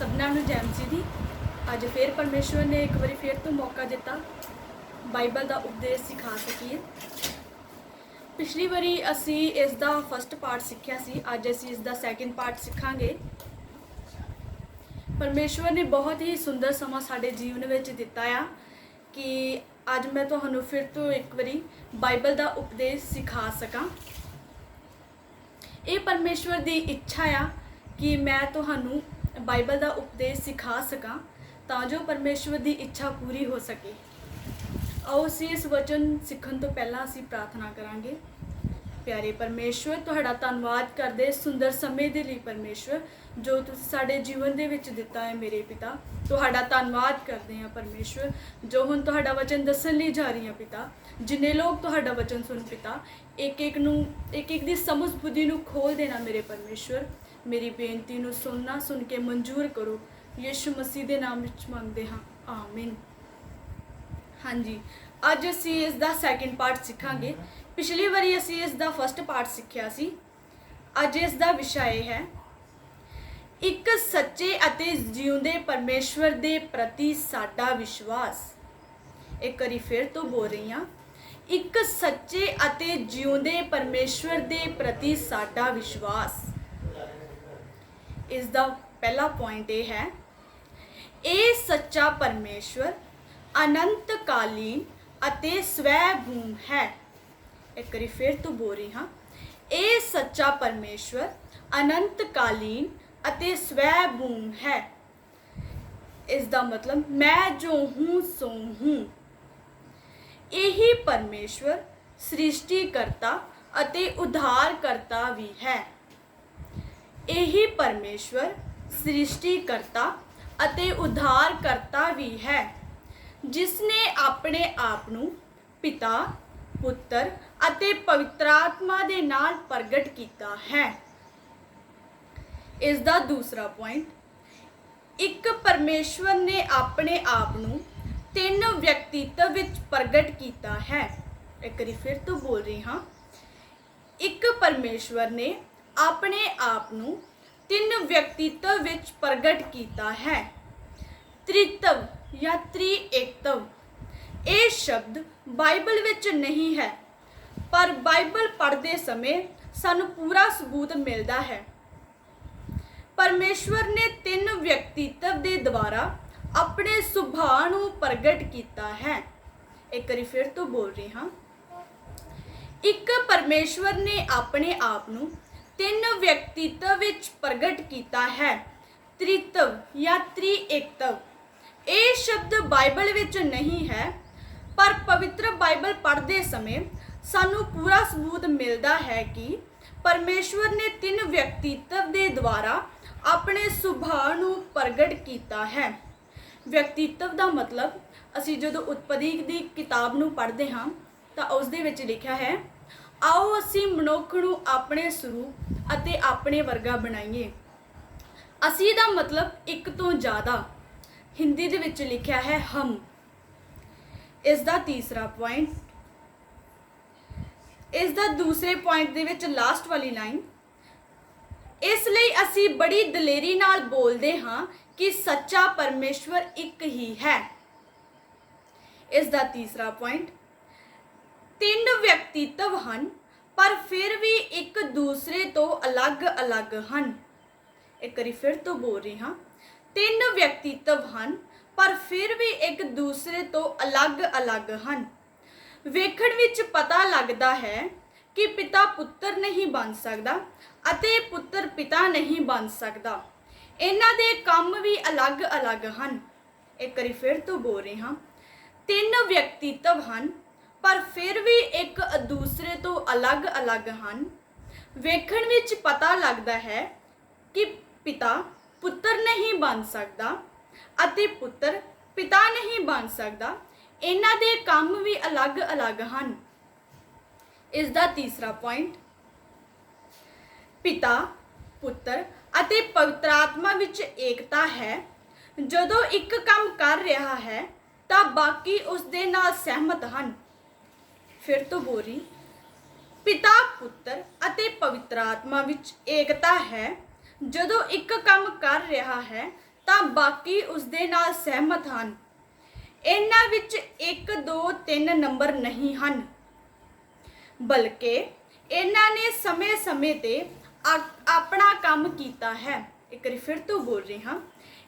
ਸਭਨਾਂ ਨੂੰ ਜੈ ਮਸੀਹ ਦੀ। ਅੱਜ ਫੇਰ ਪਰਮੇਸ਼ਵਰ ਨੇ ਇੱਕ ਵਾਰੀ ਫੇਰ ਤੋਂ ਮੌਕਾ ਦਿੱਤਾ। ਬਾਈਬਲ ਦਾ ਉਪਦੇਸ਼ ਸਿਖਾ ਸਕੀਏ। ਪਿਛਲੀ ਵਾਰੀ ਅਸੀਂ ਇਸ ਦਾ ਫਸਟ ਪਾਰਟ ਸਿੱਖਿਆ ਸੀ। ਅੱਜ ਅਸੀਂ ਇਸ ਦਾ ਸੈਕਿੰਡ ਪਾਰਟ ਸਿੱਖਾਂਗੇ। ਪਰਮੇਸ਼ਵਰ ਨੇ ਬਹੁਤ ਹੀ ਸੁੰਦਰ ਸਮਾਂ ਸਾਡੇ ਜੀਵਨ ਵਿੱਚ ਦਿੱਤਾ ਆ ਕਿ ਅੱਜ ਮੈਂ ਤੁਹਾਨੂੰ ਫਿਰ ਤੋਂ ਇੱਕ ਵਾਰੀ ਬਾਈਬਲ ਦਾ ਉਪਦੇਸ਼ ਸਿਖਾ ਸਕਾਂ। ਇਹ ਪਰਮੇਸ਼ਵਰ ਦੀ ਇੱਛਾ ਆ ਕਿ ਮੈਂ ਤੁਹਾਨੂੰ ਬਾਈਬਲ ਦਾ ਉਪਦੇਸ਼ ਸਿਖਾ ਸਕਾਂ ਤਾਂ ਜੋ ਪਰਮੇਸ਼ਵਰ ਦੀ ਇੱਛਾ ਪੂਰੀ ਹੋ ਸਕੇ। ਆਓ ਅਸੀਂ ਇਸ ਵਚਨ ਸਿੱਖਣ ਤੋਂ ਪਹਿਲਾਂ ਅਸੀਂ ਪ੍ਰਾਰਥਨਾ ਕਰਾਂਗੇ। ਪਿਆਰੇ ਪਰਮੇਸ਼ਵਰ, ਤੁਹਾਡਾ ਧੰਨਵਾਦ ਕਰਦੇ ਸੁੰਦਰ ਸਮੇਂ ਦੇ ਲਈ ਪਰਮੇਸ਼ਵਰ, ਜੋ ਤੁਸੀਂ ਸਾਡੇ ਜੀਵਨ ਦੇ ਵਿੱਚ ਦਿੱਤਾ ਹੈ ਮੇਰੇ ਪਿਤਾ। ਤੁਹਾਡਾ ਧੰਨਵਾਦ ਕਰਦੇ ਹਾਂ ਪਰਮੇਸ਼ਵਰ, ਜੋ ਹੁਣ ਤੁਹਾਡਾ ਵਚਨ ਦੱਸਣ ਲਈ ਜਾ ਰਹੀ ਹਾਂ ਪਿਤਾ। ਜਿੰਨੇ ਲੋਕ ਤੁਹਾਡਾ ਵਚਨ ਸੁਣ ਪਿਤਾ ਇੱਕ ਇੱਕ ਨੂੰ ਇੱਕ ਇੱਕ ਦੀ ਸਮਝ ਬੁੱਧੀ ਨੂੰ ਖੋਲ ਦੇਣਾ ਮੇਰੇ ਪਰਮੇਸ਼ਵਰ। ਮੇਰੀ ਬੇਨਤੀ ਨੂੰ ਸੁਣਨਾ, ਸੁਣ ਕੇ ਮਨਜ਼ੂਰ ਕਰੋ। ਯਿਸੂ ਮਸੀਹ ਦੇ ਨਾਮ ਵਿੱਚ ਮੰਗਦੇ ਹਾਂ। ਆਮੀਨ। ਹਾਂਜੀ, ਅੱਜ ਅਸੀਂ ਇਸ ਦਾ ਸੈਕਿੰਡ ਪਾਰਟ ਸਿੱਖਾਂਗੇ। ਪਿਛਲੀ ਵਾਰੀ ਅਸੀਂ ਇਸ ਦਾ ਫਸਟ ਪਾਰਟ ਸਿੱਖਿਆ ਸੀ। ਅੱਜ ਇਸ ਦਾ ਵਿਸ਼ਾ ਇਹ ਹੈ, ਇੱਕ ਸੱਚੇ ਅਤੇ ਜਿਉਂਦੇ ਪਰਮੇਸ਼ਵਰ ਦੇ ਪ੍ਰਤੀ ਸਾਡਾ ਵਿਸ਼ਵਾਸ। ਇੱਕ ਵਾਰੀ ਫਿਰ ਤੋਂ ਬੋਲ ਰਹੀ ਹਾਂ, ਇੱਕ ਸੱਚੇ ਅਤੇ ਜਿਉਂਦੇ ਪਰਮੇਸ਼ਵਰ ਦੇ ਪ੍ਰਤੀ ਸਾਡਾ ਵਿਸ਼ਵਾਸ। ਇਸ ਦਾ ਪਹਿਲਾ ਪੁਆਇੰਟ ਇਹ ਹੈ। ਇਹ ਸੱਚਾ ਪਰਮੇਸ਼ਵਰ ਅਨੰਤ ਕਾਲੀਨ ਅਤੇ ਸਵੈ ਭੂਮ ਹੈ। ਇੱਕ ਵਾਰੀ ਫਿਰ ਤੋਂ ਬੋਲ ਰਹੀ ਹਾਂ। ਇਹ ਸੱਚਾ ਪਰਮੇਸ਼ਵਰ ਅਨੰਤ ਕਾਲੀਨ ਅਤੇ ਸਵੈ ਭੂਮ ਹੈ। ਇਸ ਦਾ ਮਤਲਬ ਮੈਂ ਜੋ ਹੂੰ, ਸੋ ਹੂੰ। ਇਹੀ ਪਰਮੇਸ਼ਵਰ ਸ੍ਰਿਸ਼ਟੀ ਕਰਤਾ ਅਤੇ ਉਧਾਰ ਕਰਤਾ ਵੀ ਹੈ। ਇਹੀ ਪਰਮੇਸ਼ਵਰ ਸ੍ਰਿਸ਼ਟੀ ਕਰਤਾ ਅਤੇ ਉਧਾਰ ਕਰਤਾ ਵੀ ਹੈ ਜਿਸ ਨੇ ਆਪਣੇ ਆਪ ਨੂੰ ਪਿਤਾ, ਪੁੱਤਰ ਅਤੇ ਪਵਿੱਤਰ ਆਤਮਾ ਦੇ ਨਾਲ ਪ੍ਰਗਟ ਕੀਤਾ ਹੈ। ਇਸ ਦਾ ਦੂਸਰਾ ਪੁਆਇੰਟ ਇੱਕ ਪਰਮੇਸ਼ਵਰ ਨੇ ਆਪਣੇ ਆਪ ਨੂੰ ਤਿੰਨ ਵਿਅਕਤੀਤਵ ਵਿੱਚ ਪ੍ਰਗਟ ਕੀਤਾ ਹੈ। ਇੱਕ ਵਾਰੀ ਫਿਰ ਤੋਂ ਬੋਲ ਰਹੀ ਹਾਂ। ਇੱਕ ਪਰਮੇਸ਼ਵਰ ਨੇ ਆਪਣੇ ਆਪ ਨੂੰ ਤਿੰਨ ਵਿਅਕਤੀਤਵ ਵਿੱਚ ਪ੍ਰਗਟ ਕੀਤਾ ਹੈ। ਤ੍ਰਿਤਵ ਜਾਂ ਤ੍ਰਿਏਕਤਵ। ਇਹ ਸ਼ਬਦ ਬਾਈਬਲ ਵਿੱਚ ਨਹੀਂ ਹੈ, ਪਰ ਬਾਈਬਲ ਪੜ੍ਹਦੇ ਸਮੇਂ ਸਾਨੂੰ ਪੂਰਾ ਸਬੂਤ ਮਿਲਦਾ ਹੈ। ਪਰਮੇਸ਼ਵਰ ਨੇ ਤਿੰਨ ਵਿਅਕਤੀਤਵ ਦੇ ਦੁਆਰਾ ਆਪਣੇ ਸੁਭਾਅ ਨੂੰ ਪ੍ਰਗਟ ਕੀਤਾ ਹੈ। ਇੱਕ ਵਾਰੀ ਫਿਰ ਤੋਂ ਬੋਲ ਰਹੀ ਹਾਂ। ਇੱਕ ਪਰਮੇਸ਼ਵਰ ਨੇ ਆਪਣੇ ਆਪ ਨੂੰ ਤਿੰਨ ਵਿਅਕਤੀਤਵ ਵਿੱਚ ਪ੍ਰਗਟ ਕੀਤਾ ਹੈ। ਤ੍ਰਿਤਵ ਜਾਂ ਤ੍ਰਿਏਕਤਵ ਇਹ ਸ਼ਬਦ ਬਾਈਬਲ ਵਿੱਚ ਨਹੀਂ ਹੈ, ਪਰ ਪਵਿੱਤਰ ਬਾਈਬਲ ਪੜ੍ਹਦੇ ਸਮੇਂ ਸਾਨੂੰ ਪੂਰਾ ਸਬੂਤ ਮਿਲਦਾ ਹੈ ਕਿ ਪਰਮੇਸ਼ਵਰ ਨੇ ਤਿੰਨ ਵਿਅਕਤੀਤਵ ਦੇ ਦੁਆਰਾ ਆਪਣੇ ਸੁਭਾਅ ਨੂੰ ਪ੍ਰਗਟ ਕੀਤਾ ਹੈ। ਵਿਅਕਤੀਤਵ ਦਾ ਮਤਲਬ, ਅਸੀਂ ਜਦੋਂ ਉਤਪਤੀ ਦੀ ਕਿਤਾਬ ਨੂੰ ਪੜ੍ਹਦੇ ਹਾਂ, ਤਾਂ ਉਸ ਦੇ ਵਿੱਚ ਲਿਖਿਆ ਹੈ ਆਓ ਅਸੀਂ ਮਨੁੱਖ ਨੂੰ ਆਪਣੇ ਸਰੂਪ ਅਤੇ ਆਪਣੇ ਵਰਗਾ ਬਣਾਈਏ। ਅਸੀਂ ਦਾ ਮਤਲਬ ਇੱਕ ਤੋਂ ਜ਼ਿਆਦਾ। ਹਿੰਦੀ ਦੇ ਵਿੱਚ ਲਿਖਿਆ ਹੈ ਹਮ। ਇਸ ਦਾ ਤੀਸਰਾ ਪੁਆਇੰਟ ਇਸ ਦਾ ਦੂਸਰੇ ਪੁਆਇੰਟ ਦੇ ਵਿੱਚ ਲਾਸਟ ਵਾਲੀ ਲਾਈਨ ਇਸ ਲਈ ਅਸੀਂ ਬੜੀ ਦਲੇਰੀ ਨਾਲ ਬੋਲਦੇ ਹਾਂ ਕਿ ਸੱਚਾ ਪਰਮੇਸ਼ਵਰ ਇੱਕ ਹੀ ਹੈ। ਇਸ ਦਾ ਤੀਸਰਾ ਪੁਆਇੰਟ ਤਿੰਨ ਵਿਅਕਤੀਤਵ ਹਨ, ਪਰ ਫਿਰ ਵੀ ਇੱਕ ਦੂਸਰੇ ਤੋਂ ਅਲੱਗ-ਅਲੱਗ ਹਨ। ਇੱਕ ਵਾਰੀ ਫਿਰ ਤੋਂ ਬੋਲ ਰਹੀ ਹਾਂ। ਤਿੰਨ ਵਿਅਕਤੀਤਵ ਹਨ, ਪਰ ਫਿਰ ਵੀ ਇੱਕ ਦੂਸਰੇ ਤੋਂ ਅਲੱਗ-ਅਲੱਗ ਹਨ। ਵੇਖਣ ਵਿੱਚ ਪਤਾ ਲੱਗਦਾ ਹੈ ਕਿ ਪਿਤਾ ਪੁੱਤਰ ਨਹੀਂ ਬਣ ਸਕਦਾ ਅਤੇ ਪੁੱਤਰ ਪਿਤਾ ਨਹੀਂ ਬਣ ਸਕਦਾ। ਇਹਨਾਂ ਦੇ ਕੰਮ ਵੀ ਅਲੱਗ-ਅਲੱਗ ਹਨ। ਇੱਕ ਵਾਰੀ ਫਿਰ ਤੋਂ ਬੋਲ ਰਹੀ ਹਾਂ। ਤਿੰਨ ਵਿਅਕਤੀਤਵ ਹਨ ਪਰ ਫਿਰ ਵੀ ਇੱਕ ਦੂਸਰੇ ਤੋਂ ਅਲੱਗ-ਅਲੱਗ ਹਨ। ਵੇਖਣ ਵਿੱਚ ਪਤਾ ਲੱਗਦਾ ਹੈ ਕਿ ਪਿਤਾ ਪੁੱਤਰ ਨਹੀਂ ਬਣ ਸਕਦਾ ਅਤੇ ਪੁੱਤਰ ਪਿਤਾ ਨਹੀਂ ਬਣ ਸਕਦਾ। ਇਹਨਾਂ ਦੇ ਕੰਮ ਵੀ ਅਲੱਗ-ਅਲੱਗ ਹਨ। ਇਸ ਦਾ ਤੀਸਰਾ ਪੁਆਇੰਟ ਪਿਤਾ, ਪੁੱਤਰ ਅਤੇ ਪਵਿੱਤਰ ਆਤਮਾ ਵਿੱਚ ਏਕਤਾ ਹੈ। ਜਦੋਂ ਇੱਕ ਕੰਮ ਕਰ ਰਿਹਾ ਹੈ ਤਾਂ ਬਾਕੀ ਉਸ ਦੇ ਨਾਲ ਸਹਿਮਤ ਹਨ। ਫਿਰ ਤੋਂ ਬੋਰੀ। ਪਿਤਾ, ਪੁੱਤਰ ਅਤੇ ਪਵਿੱਤਰ ਆਤਮਾ ਵਿੱਚ ਏਕਤਾ ਹੈ। ਜਦੋਂ ਇੱਕ ਕੰਮ ਕਰ ਰਿਹਾ ਹੈ, ਤਾਂ ਬਾਕੀ ਉਸ ਦੇ ਨਾਲ ਸਹਿਮਤ ਹਨ। ਇਹਨਾਂ ਵਿੱਚ 1 2 3 ਨੰਬਰ ਨਹੀਂ ਹਨ। ਬਲਕਿ ਇਹਨਾਂ ਨੇ ਸਮੇਂ-ਸਮੇਂ ਤੇ ਆਪਣਾ ਕੰਮ ਕੀਤਾ ਹੈ। ਇੱਕ ਵਾਰੀ ਫਿਰ ਤੋਂ ਬੋਲ ਰਹੀ। ਹਾਂ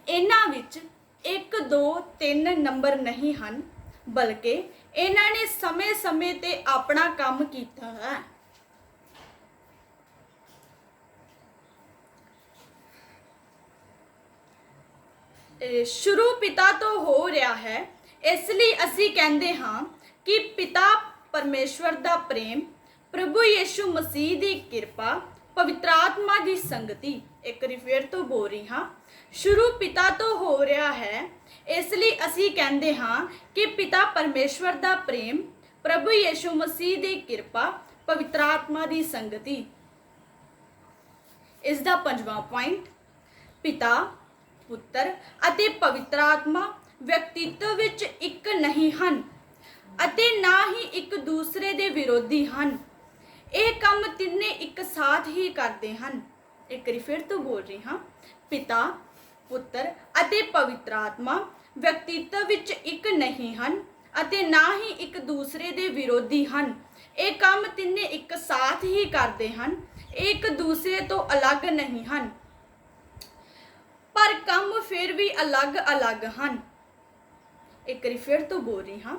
ਇਹਨਾਂ ਵਿੱਚ 1 2 3 ਨੰਬਰ ਨਹੀਂ ਹਨ। ਬਲਕਿ ਇਹਨਾਂ ਨੇ ਸਮੇਂ-ਸਮੇਂ ਤੇ ਆਪਣਾ ਕੰਮ ਕੀਤਾ ਹੈ। ਸ਼ੁਰੂ ਪਿਤਾ ਤੋਂ ਹੋ ਰਿਹਾ ਹੈ, ਇਸ ਲਈ ਅਸੀਂ ਕਹਿੰਦੇ ਹਾਂ ਕਿ ਪਿਤਾ ਪਰਮੇਸ਼ਵਰ ਦਾ ਪ੍ਰੇਮ, ਪ੍ਰਭੂ ਯੀਸ਼ੂ ਮਸੀਹ ਦੀ ਕਿਰਪਾ ਪਵਿੱਤਰ ਆਤਮਾ ਦੀ ਸੰਗਤੀ। ਇੱਕ ਵਾਰੀ ਤੋਂ ਬੋਲ ਰਹੀ ਹਾਂ। ਸ਼ੁਰੂ ਪਿਤਾ ਤੋਂ ਹੋ ਰਿਹਾ ਹੈ। ਇਸ ਲਈ ਅਸੀਂ ਕਹਿੰਦੇ ਹਾਂ ਕਿ ਪਿਤਾ ਪਰਮੇਸ਼ਵਰ ਦਾ ਪ੍ਰੇਮ, ਪ੍ਰਭੂ ਯੀਸ਼ੂ ਮਸੀਹ ਦੀ ਕਿਰਪਾ, ਪਵਿੱਤਰ ਆਤਮਾ ਦੀ ਸੰਗਤੀ। ਇਸ ਦਾ ਪੰਜਵਾਂ ਪੁਆਇੰਟ ਪਿਤਾ, ਪੁੱਤਰ ਅਤੇ ਪਵਿੱਤਰ ਆਤਮਾ ਵਿਅਕਤੀਤਵ ਵਿੱਚ ਇੱਕ ਨਹੀਂ ਹਨ ਅਤੇ ਨਾ ਹੀ ਇੱਕ ਦੂਸਰੇ ਦੇ ਵਿਰੋਧੀ ਹਨ। ਇਹ ਕੰਮ ਤਿੰਨੇ ਇੱਕ ਸਾਥ ਹੀ ਕਰਦੇ ਹਨ। ਇੱਕ ਵਾਰੀ ਫਿਰ ਤੋਂ ਬੋਲ ਰਹੀ ਹਾਂ। ਪਿਤਾ, ਪੁੱਤਰ ਅਤੇ ਪਵਿੱਤਰ ਆਤਮਾ ਵਿਅਕਤੀਤਵ ਵਿੱਚ ਇੱਕ ਨਹੀਂ ਹਨ ਅਤੇ ਨਾ ਹੀ ਇੱਕ ਦੂਸਰੇ ਦੇ ਵਿਰੋਧੀ ਹਨ। ਇਹ ਕੰਮ ਤਿੰਨੇ ਇੱਕ ਸਾਥ ਹੀ ਕਰਦੇ ਹਨ। ਇੱਕ ਦੂਸਰੇ ਤੋਂ ਅਲੱਗ ਨਹੀਂ ਹਨ। ਪਰ ਕੰਮ ਫਿਰ ਵੀ ਅਲੱਗ-ਅਲੱਗ ਹਨ। ਇੱਕ ਵਾਰੀ ਫਿਰ ਤੋਂ ਬੋਲ ਰਹੀ ਹਾਂ।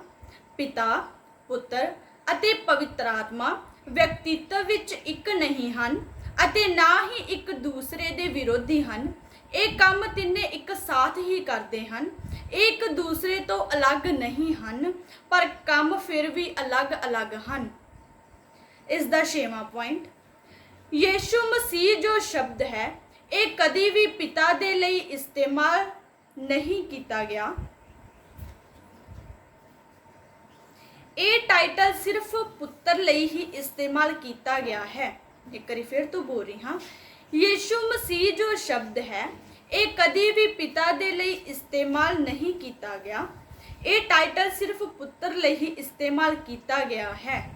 ਪਿਤਾ, ਪੁੱਤਰ ਅਤੇ ਪਵਿੱਤਰ ਆਤਮਾ ਵਿਅਕਤੀਤਵ ਵਿੱਚ ਇੱਕ ਨਹੀਂ ਹਨ ਅਤੇ ਨਾ ਹੀ ਇੱਕ ਦੂਸਰੇ ਦੇ ਵਿਰੋਧੀ ਹਨ। ਇਹ ਕੰਮ ਤਿੰਨੇ ਇੱਕ ਸਾਥ ਹੀ ਕਰਦੇ ਹਨ। ਇਹ ਇੱਕ ਦੂਸਰੇ ਤੋਂ ਅਲੱਗ ਨਹੀਂ ਹਨ, ਪਰ ਕੰਮ ਫਿਰ ਵੀ ਅਲੱਗ-ਅਲੱਗ ਹਨ। ਇਸ ਦਾ ਛੇਵਾਂ ਪੁਆਇੰਟ ਯੀਸ਼ੂ ਮਸੀਹ ਜੋ ਸ਼ਬਦ ਹੈ, ਇਹ ਕਦੀ ਵੀ ਪਿਤਾ ਦੇ ਲਈ ਇਸਤੇਮਾਲ ਨਹੀਂ ਕੀਤਾ ਗਿਆ। ਇਹ ਟਾਈਟਲ ਸਿਰਫ ਪੁੱਤਰ ਲਈ ਹੀ ਇਸਤੇਮਾਲ ਕੀਤਾ ਗਿਆ ਹੈ। ਇੱਕ ਵਾਰੀ ਫਿਰ ਤੋਂ ਬੋਲ ਰਹੀ ਹਾਂ। ਯੀਸ਼ੂ ਮਸੀਹ ਜੋ ਸ਼ਬਦ ਹੈ, ਇਹ ਕਦੀ ਵੀ ਪਿਤਾ ਦੇ ਲਈ ਇਸਤੇਮਾਲ ਨਹੀਂ ਕੀਤਾ ਗਿਆ। ਇਹ ਟਾਈਟਲ ਸਿਰਫ ਪੁੱਤਰ ਲਈ ਹੀ ਇਸਤੇਮਾਲ ਕੀਤਾ ਗਿਆ ਹੈ।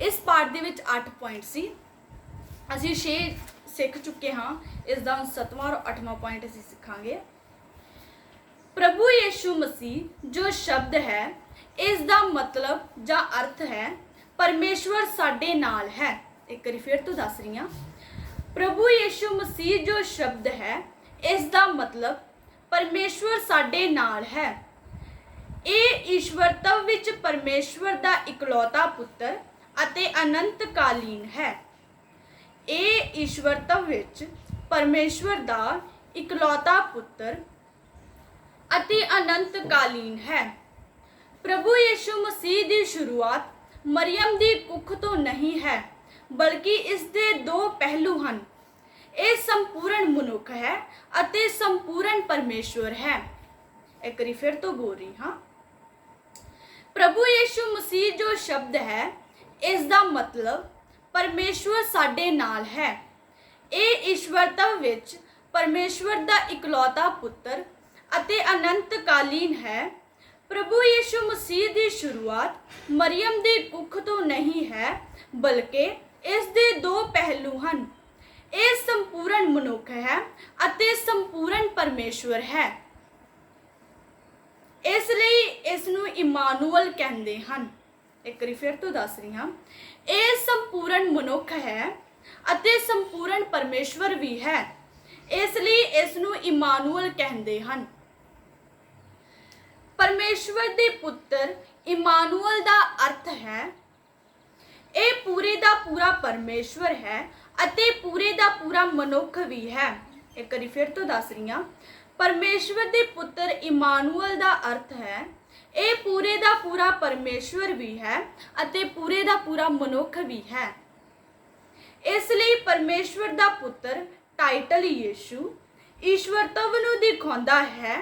ਇਸ ਪਾਠ ਦੇ ਵਿੱਚ 8 ਪੁਆਇੰਟ ਸੀ। ਅਸੀਂ 6 ਸਿੱਖ ਚੁੱਕੇ ਹਾਂ। ਇਸ ਦਾ 7ਵਾਂ ਔਰ 8ਵਾਂ ਪੁਆਇੰਟ ਅਸੀਂ ਸਿੱਖਾਂਗੇ। ਪ੍ਰਭੂ ਯੇਸ਼ੂ ਮਸੀਹ ਜੋ ਸ਼ਬਦ ਹੈ, ਇਸ ਦਾ ਮਤਲਬ ਜਾਂ ਅਰਥ ਹੈ ਪਰਮੇਸ਼ਵਰ ਸਾਡੇ ਨਾਲ ਹੈ। ਇੱਕ ਵਾਰੀ ਫਿਰ ਤੋਂ ਦੱਸ ਰਹੀ ਹਾਂ। ਪ੍ਰਭੂ ਯੀਸ਼ੂ ਮਸੀਹ ਜੋ ਸ਼ਬਦ ਹੈ ਇਸ ਦਾ ਮਤਲਬ ਪਰਮੇਸ਼ਵਰ ਸਾਡੇ ਨਾਲ ਹੈ। ਇਹ ਈਸ਼ਵਰਤਵ ਵਿੱਚ ਪਰਮੇਸ਼ਵਰ ਦਾ ਇਕਲੌਤਾ ਪੁੱਤਰ ਅਤੇ ਅਨੰਤ ਕਾਲੀਨ ਹੈ। ਇਹ ਈਸ਼ਵਰਤਵ ਵਿੱਚ ਪਰਮੇਸ਼ਵਰ ਦਾ ਇਕਲੌਤਾ ਪੁੱਤਰ ਅਤੇ ਅਨੰਤ ਕਾਲੀਨ ਹੈ। ਪ੍ਰਭੂ ਯੀਸ਼ੂ ਮਸੀਹ ਦੀ ਸ਼ੁਰੂਆਤ ਮਰੀਮ ਦੀ ਕੁੱਖ ਤੋਂ ਨਹੀਂ ਹੈ, ਬਲਕਿ ਇਸ ਦੇ ਦੋ ਪਹਿਲੂ ਹਨ। ਇਹ ਸੰਪੂਰਨ ਮਨੁੱਖ ਹੈ ਅਤੇ ਸੰਪੂਰਨ ਪਰਮੇਸ਼ਵਰ ਹੈ। ਇੱਕ ਵਾਰੀ ਫਿਰ ਤੋਂ ਬੋਲ ਰਹੀ ਹਾਂ। ਪ੍ਰਭੂ ਯੀਸ਼ੂ ਮਸੀਹ ਜੋ ਸ਼ਬਦ ਹੈ, ਇਸ ਦਾ ਮਤਲਬ ਪਰਮੇਸ਼ਵਰ ਸਾਡੇ ਨਾਲ ਹੈ। ਇਹ ਈਸ਼ਵਰਤਵ ਵਿੱਚ ਪਰਮੇਸ਼ਵਰ ਦਾ ਇਕਲੌਤਾ ਪੁੱਤਰ ਅਤੇ ਅਨੰਤ ਕਾਲੀਨ ਹੈ ਪ੍ਰਭੂ ਯੀਸ਼ੂ ਮਸੀਹ ਦੀ ਸ਼ੁਰੂਆਤ ਮਰੀਮ ਦੀ ਕੁੱਖ ਤੋਂ ਨਹੀਂ ਹੈ, ਬਲਕਿ ਇਸ ਦੇ ਦੋ ਪਹਿਲੂ ਹਨ। ਇਹ ਸੰਪੂਰਨ ਮਨੁੱਖ ਹੈ ਅਤੇ ਸੰਪੂਰਨ ਪਰਮੇਸ਼ਵਰ ਹੈ। ਇਸ ਲਈ ਇਸ ਨੂੰ ਇਮਾਨੂਅਲ ਕਹਿੰਦੇ ਹਨ। ਇੱਕ ਵਾਰੀ ਫਿਰ ਤੋਂ ਦੱਸ ਰਹੀ ਹਾਂ। ਇਹ ਸੰਪੂਰਨ ਮਨੁੱਖ ਹੈ ਅਤੇ ਸੰਪੂਰਨ ਪਰਮੇਸ਼ਵਰ ਵੀ ਹੈ। ਇਸ ਲਈ ਇਸ ਨੂੰ ਇਮਾਨੂਅਲ ਕਹਿੰਦੇ ਹਨ। ਪਰਮੇਸ਼ਵਰ ਦੇ ਪੁੱਤਰ ਇਮਾਨੂਅਲ ਦਾ ਅਰਥ ਹੈ। ਇਹ ਪੂਰੇ ਦਾ ਪੂਰਾ ਪਰਮੇਸ਼ਵਰ ਹੈ ਅਤੇ ਪੂਰੇ ਦਾ ਪੂਰਾ ਮਨੁੱਖ ਵੀ ਹੈ। ਇੱਕ ਵਾਰੀ ਫਿਰ ਤੋਂ ਦੱਸ ਰਹੀ ਹਾਂ। ਪਰਮੇਸ਼ਵਰ ਦੇ ਪੁੱਤਰ ਇਮਾਨੂਅਲ ਦਾ ਅਰਥ ਹੈ। ਇਹ ਪੂਰੇ ਦਾ ਪੂਰਾ ਪਰਮੇਸ਼ਵਰ ਵੀ ਹੈ ਅਤੇ ਪੂਰੇ ਦਾ ਪੂਰਾ ਮਨੁੱਖ ਵੀ ਹੈ। ਇਸ ਲਈ ਪਰਮੇਸ਼ਵਰ ਦਾ ਪੁੱਤਰ ਟਾਈਟਲ ਯੀਸ਼ੂ ਈਸ਼ਵਰਤਵ ਨੂੰ ਦਿਖਾਉਂਦਾ ਹੈ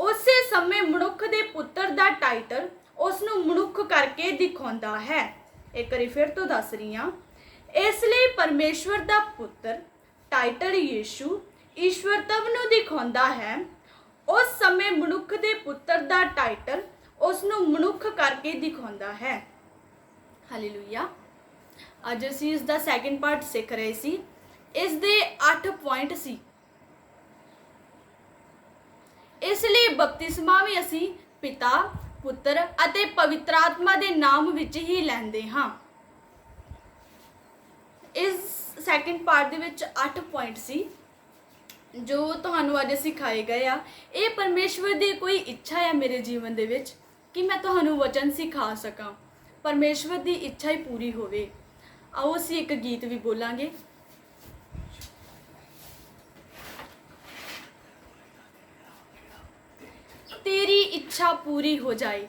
ਉਸੇ ਸਮੇਂ ਮਨੁੱਖ ਦੇ ਪੁੱਤਰ ਦਾ ਟਾਈਟਲ ਉਸ ਨੂੰ ਮਨੁੱਖ ਕਰਕੇ ਦਿਖਾਉਂਦਾ ਹੈ। ਇੱਕ ਵਾਰੀ ਫਿਰ ਤੋਂ ਦੱਸ ਰਹੀ ਹਾਂ। ਇਸ ਲਈ ਪਰਮੇਸ਼ਵਰ ਦਾ ਪੁੱਤਰ ਟਾਈਟਲ ਯੀਸ਼ੂ ਈਸ਼ਵਰਤਵ ਨੂੰ ਦਿਖਾਉਂਦਾ ਹੈ। ਉਸ ਸਮੇਂ ਮਨੁੱਖ ਦੇ ਪੁੱਤਰ ਦਾ ਟਾਈਟਲ ਉਸ ਨੂੰ ਮਨੁੱਖ ਕਰਕੇ ਦਿਖਾਉਂਦਾ ਹੈ। ਹਾਲੇਲੂਇਆ। ਅੱਜ ਅਸੀਂ ਇਸ ਦਾ ਸੈਕਿੰਡ ਪਾਰਟ ਸਿੱਖ ਰਹੇ ਸੀ। ਇਸ ਦੇ 8 ਪੁਆਇੰਟ ਸੀ। ਇਸ ਲਈ ਬਪਤਿਸਮਾ ਵੀ ਅਸੀਂ ਪਿਤਾ, ਪੁੱਤਰ ਅਤੇ ਪਵਿੱਤਰ ਆਤਮਾ ਦੇ ਨਾਮ ਵਿੱਚ ਹੀ ਲੈਂਦੇ ਹਾਂ। ਇਸ ਸੈਕਿੰਡ ਪਾਰਟ ਦੇ ਵਿੱਚ 8 ਪੁਆਇੰਟ ਸੀ, ਜੋ ਤੁਹਾਨੂੰ ਅੱਜ ਸਿਖਾਏ ਗਏ ਆ। ਇਹ ਪਰਮੇਸ਼ਵਰ ਦੀ ਕੋਈ ਇੱਛਾ ਹੈ ਮੇਰੇ ਜੀਵਨ ਦੇ ਵਿੱਚ ਕਿ ਮੈਂ ਤੁਹਾਨੂੰ ਵਚਨ ਸਿਖਾ ਸਕਾਂ। ਪਰਮੇਸ਼ਵਰ ਦੀ ਇੱਛਾ ਹੀ ਪੂਰੀ ਹੋਵੇ। ਆਓ ਅਸੀਂ ਇੱਕ ਗੀਤ ਵੀ ਬੋਲਾਂਗੇ ਤੇਰੀ ਇੱਛਾ ਪੂਰੀ ਹੋ ਜਾਏ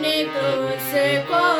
Nicholas, Nicholas.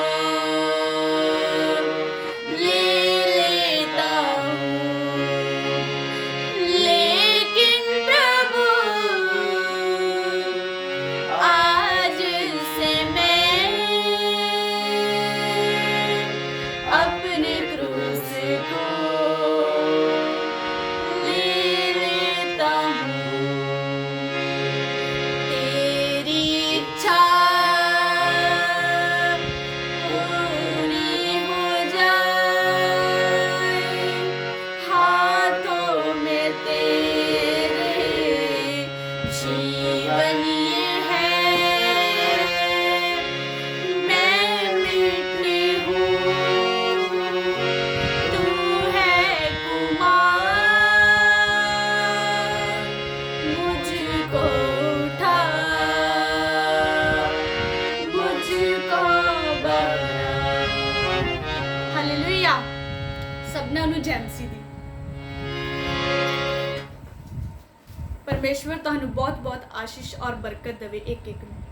ਪਰਮੇਸ਼ਵਰ ਤੁਹਾਨੂੰ ਬਹੁਤ ਬਹੁਤ ਆਸ਼ੀਸ਼ ਔਰ ਬਰਕਤ ਦੇਵੇ ਇੱਕ ਇੱਕ ਨੂੰ।